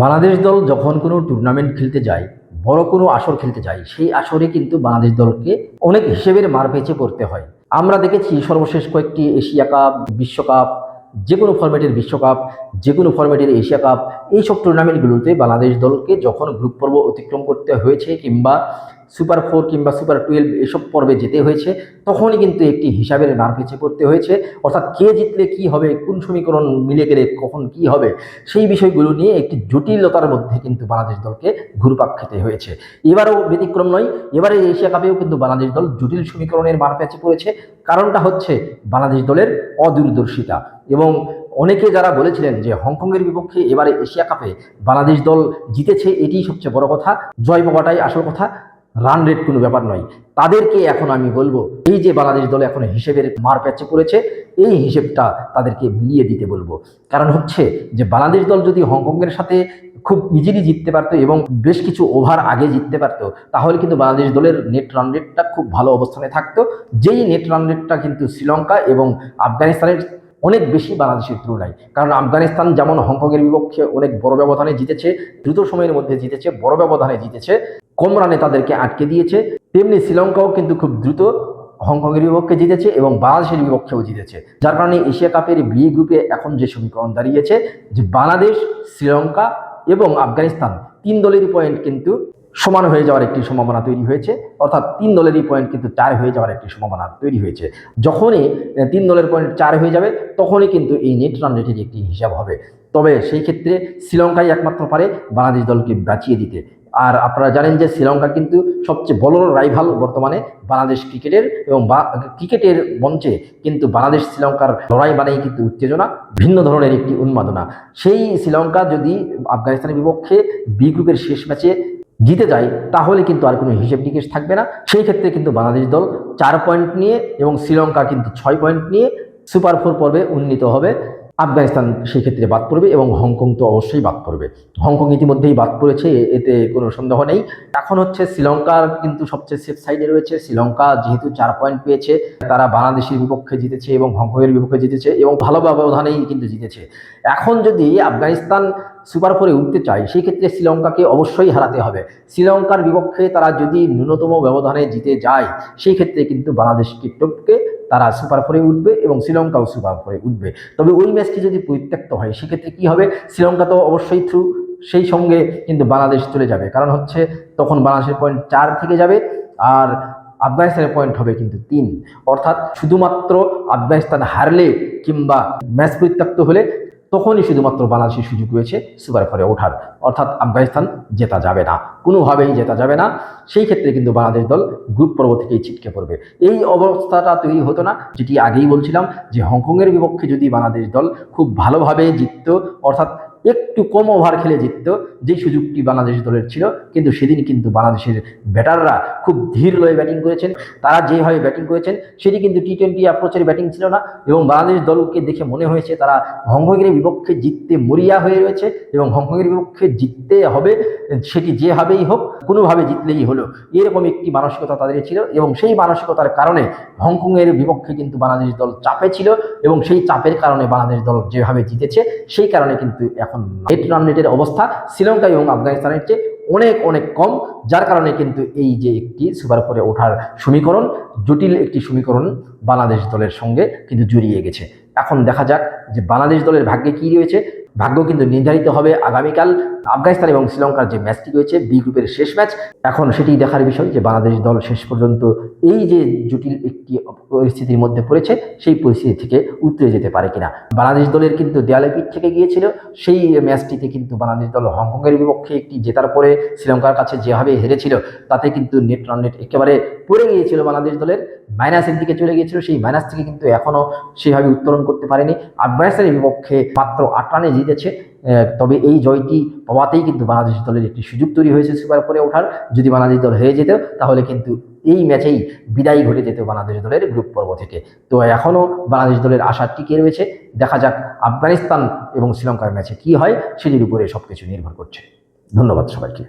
বাংলাদেশ দল যখন কোনো টুর্নামেন্ট খেলতে যায়, বড় কোনো আসর খেলতে যায়, সেই আসরে কিন্তু বাংলাদেশ দলকে অনেক হিসেবের মার পেঁচে পড়তে হয়। আমরা দেখেছি সর্বশেষ কয়েকটি এশিয়া কাপ, বিশ্বকাপ, যে কোনো ফরম্যাটের বিশ্বকাপ, যে কোনো ফরম্যাটের এশিয়া কাপ এইসব টুর্নামেন্টগুলোতে বাংলাদেশ দলকে যখন গ্রুপ পর্ব অতিক্রম করতে হয়েছে কিংবা সুপার ফোর কিংবা সুপার টুয়েলভ এসব পর্বে যেতে হয়েছে, তখনই কিন্তু একটি হিসাবের মার পেঁচে পড়তে হয়েছে। অর্থাৎ কে জিতলে কি হবে, কোন সমীকরণ মিলে গেলে কখন কি হবে, সেই বিষয়গুলো নিয়ে একটি জটিলতার মধ্যে কিন্তু বাংলাদেশ দলকে ঘুরপাক খেতে হয়েছে। এবারও ব্যতিক্রম নয়, এবারে এশিয়া কাপেও কিন্তু বাংলাদেশ দল জটিল সমীকরণের মার পেঁচে পড়েছে। কারণটা হচ্ছে বাংলাদেশ দলের অদূরদর্শিতা এবং অনেকে যারা বলেছিলেন যে হংকংয়ের বিপক্ষে এবারে এশিয়া কাপে বাংলাদেশ দল জিতেছে এটি সবচেয়ে বড় কথা। জয় পাওয়াটাই আসল কথা। রান রেট কোনো ব্যাপার নয়। তাদেরকে এখন আমি বলব, এই যে বাংলাদেশ দল এখন হিসেবের মার প্যাচে পড়েছে, এই হিসেবটা তাদেরকে মিলিয়ে দিতে বলব। কারণ হচ্ছে যে বাংলাদেশ দল যদি হংকংয়ের সাথে খুব ইজিলি জিততে পারতো এবং বেশ কিছু ওভার আগে জিততে পারতো, তাহলে কিন্তু বাংলাদেশ দলের নেট রান রেটটা খুব ভালো অবস্থানে থাকতো। যেই নেট রান রেটটা কিন্তু শ্রীলঙ্কা এবং আফগানিস্তানের অনেক বেশি বাংলাদেশের তুলনায়। কারণ আফগানিস্তান যেমন হংকংয়ের বিপক্ষে অনেক বড় ব্যবধানে জিতেছে, দ্রুত সময়ের মধ্যে জিতেছে, বড় ব্যবধানে জিতেছে, কম রানে তাদেরকে আটকে দিয়েছে। তেমনি শ্রীলঙ্কাও কিন্তু খুব দ্রুত হংকংয়ের বিপক্ষে জিতেছে এবং বাংলাদেশের বিপক্ষেও জিতেছে। যার কারণে এশিয়া কাপের বি গ্রুপে এখন যে সমীকরণ দাঁড়িয়েছে, যে বাংলাদেশ, শ্রীলঙ্কা এবং আফগানিস্তান, তিন দলেরই পয়েন্ট কিন্তু সমান হয়ে যাওয়ার একটি সম্ভাবনা তৈরি হয়েছে। অর্থাৎ তিন দলেরই পয়েন্ট কিন্তু চার হয়ে যাওয়ার একটি সম্ভাবনা তৈরি হয়েছে। যখনই তিন দলের পয়েন্ট চার হয়ে যাবে, তখনই কিন্তু এই নেট রান রেটের একটি হিসাব হবে। তবে সেই ক্ষেত্রে শ্রীলঙ্কাই একমাত্র পারে বাংলাদেশ দলকে বাঁচিয়ে দিতে। আর আপনারা জানেন যে শ্রীলঙ্কা কিন্তু সবচেয়ে বড় রাইভাল বর্তমানে বাংলাদেশ ক্রিকেটের এবং ক্রিকেটের মঞ্চে। কিন্তু বাংলাদেশ শ্রীলঙ্কার লড়াই মানেই কিন্তু উত্তেজনা, ভিন্ন ধরনের একটি উন্মাদনা। সেই শ্রীলঙ্কা যদি আফগানিস্তানের বিপক্ষে বি গ্রুপের শেষ ম্যাচে জিতে যায়, তাহলে কিন্তু আর কোনো হিসেব নিকেশ থাকবে না। সেই ক্ষেত্রে কিন্তু বাংলাদেশ দল চার পয়েন্ট নিয়ে এবং শ্রীলঙ্কা কিন্তু ছয় পয়েন্ট নিয়ে সুপার ফোর পর্বে উন্নীত হবে। আফগানিস্তান সেই ক্ষেত্রে বাদ পড়বে এবং হংকং তো অবশ্যই বাদ পড়বে। হংকং ইতিমধ্যেই বাদ পড়েছে এতে কোনো সন্দেহ নেই। এখন হচ্ছে শ্রীলঙ্কার কিন্তু সবচেয়ে সেফ সাইডে রয়েছে। শ্রীলঙ্কা যেহেতু চার পয়েন্ট পেয়েছে, তারা বাংলাদেশের বিপক্ষে জিতেছে এবং হংকংয়ের বিপক্ষে জিতেছে এবং ভালো ব্যবধানেই কিন্তু জিতেছে। এখন যদি আফগানিস্তান সুপার ফোরে উঠতে চায় সেই ক্ষেত্রে শ্রীলঙ্কাকে অবশ্যই হারাতে হবে। শ্রীলঙ্কার বিপক্ষে তারা যদি ন্যূনতম ব্যবধানে জিতে যায় সেই ক্ষেত্রে কিন্তু বাংলাদেশ টিকটককে তারা সুপার ফোরে উঠবে এবং শ্রীলঙ্কাও সুপার ফোরে উঠবে। তবে ওই ম্যাচটি যদি পরিত্যক্ত হয়, সেক্ষেত্রে কি হবে? শ্রীলঙ্কা তো অবশ্যই থ্রু, সেই সঙ্গে কিন্তু বাংলাদেশ চলে যাবে। কারণ হচ্ছে তখন বাংলাদেশের পয়েন্ট চার থেকে যাবে আর আফগানিস্তানের পয়েন্ট হবে কিন্তু তিন। অর্থাৎ শুধুমাত্র আফগানিস্তান হারলে কিংবা ম্যাচ পরিত্যক্ত হলে তখনই শুধুমাত্র বাংলাদেশের সুযোগ রয়েছে সুপার ফোরে ওঠার। অর্থাৎ আফগানিস্তান জেতা যাবে না। কোনোভাবেই জেতা যাবে না। সেই ক্ষেত্রে কিন্তু বাংলাদেশ দল গ্রুপ পর্ব থেকেই ছিটকে পড়বে। এই অবস্থাটা তৈরি হতো না, যেটি আগেই বলছিলাম যে হংকংয়ের বিপক্ষে যদি বাংলাদেশ দল খুব ভালোভাবে জিততো, অর্থাৎ একটু কম ওভার খেলে জিতত, যেই সুযোগটি বাংলাদেশ দলের ছিল, কিন্তু সেদিন কিন্তু বাংলাদেশের ব্যাটাররা খুব ধীর লয়ে ব্যাটিং করেছেন। তারা যেভাবে ব্যাটিং করেছেন, সেটি কিন্তু টি টোয়েন্টি অ্যাপ্রোচের ব্যাটিং ছিল না, এবং বাংলাদেশ দলকে দেখে মনে হয়েছে তারা হংকংয়ের বিপক্ষে জিততে মরিয়া হয়ে রয়েছে, এবং হংকংয়ের বিপক্ষে জিততে হবে, সেটি যেভাবেই হোক, কোনোভাবে জিতলেই হলো। এরকম একটি মানসিকতা তাদের ছিল, এবং সেই মানসিকতার কারণে হংকংয়ের বিপক্ষে কিন্তু বাংলাদেশ দল চাপে ছিল। এবং সেই চাপের কারণে বাংলাদেশ দল যেভাবে জিতেছে, সেই কারণে কিন্তু এখন নেট রান রেটের অবস্থা শ্রীলঙ্কা এবং আফগানিস্তানের চেয়ে অনেক অনেক কম, যার কারণে কিন্তু এই যে একটি সুপার ফোরে ওঠার সমীকরণ, জটিল একটি সমীকরণ বাংলাদেশ দলের সঙ্গে কিন্তু জড়িয়ে গেছে। এখন দেখা যাক যে বাংলাদেশ দলের ভাগ্যে কী রয়েছে। ভাগ্য কিন্তু নির্ধারিত হবে আগামীকাল আফগানিস্তান এবং শ্রীলঙ্কার যে ম্যাচটি রয়েছে, বি গ্রুপের শেষ ম্যাচ। এখন সেটি দেখার বিষয় যে বাংলাদেশ দল শেষ পর্যন্ত এই যে জটিল একটি পরিস্থিতির মধ্যে পড়েছে, সেই পরিস্থিতি থেকে উতরে যেতে পারে কিনা। বাংলাদেশ দলের কিন্তু দেয়ালে পিঠ থেকে গিয়েছিল, সেই ম্যাচটিতে কিন্তু বাংলাদেশ দল হংকংয়ের বিপক্ষে একটি জেতার পরে শ্রীলঙ্কার কাছে যেভাবে হেরেছিল, তাতে কিন্তু নেট রান রেট একেবারে পড়ে গিয়েছিল বাংলাদেশ দলের। মাইনাসের দিকে চলে গিয়েছিল, সেই মাইনাস থেকে কিন্তু এখনও সেভাবে উত্তরণ করতে পারেনি। আফগানিস্তানের বিপক্ষে মাত্র আট রানে জিতেছে। তবে এই জয়টি পাওয়াতেই কিন্তু বাংলাদেশ দলের একটি সুযোগ তৈরি হয়েছে সুপার ফোরে ওঠার। যদি বাংলাদেশ দল হেরে যেত, তাহলে কিন্তু এই ম্যাচেই বিদায় ঘটে যেত বাংলাদেশ দলের গ্রুপ পর্ব থেকে। তো এখনও বাংলাদেশ দলের আশা টিকে রয়েছে। দেখা যাক আফগানিস্তান এবং শ্রীলঙ্কার ম্যাচে কি হয়, সেটির উপরে সবকিছু নির্ভর করছে। ধন্যবাদ সবাইকে।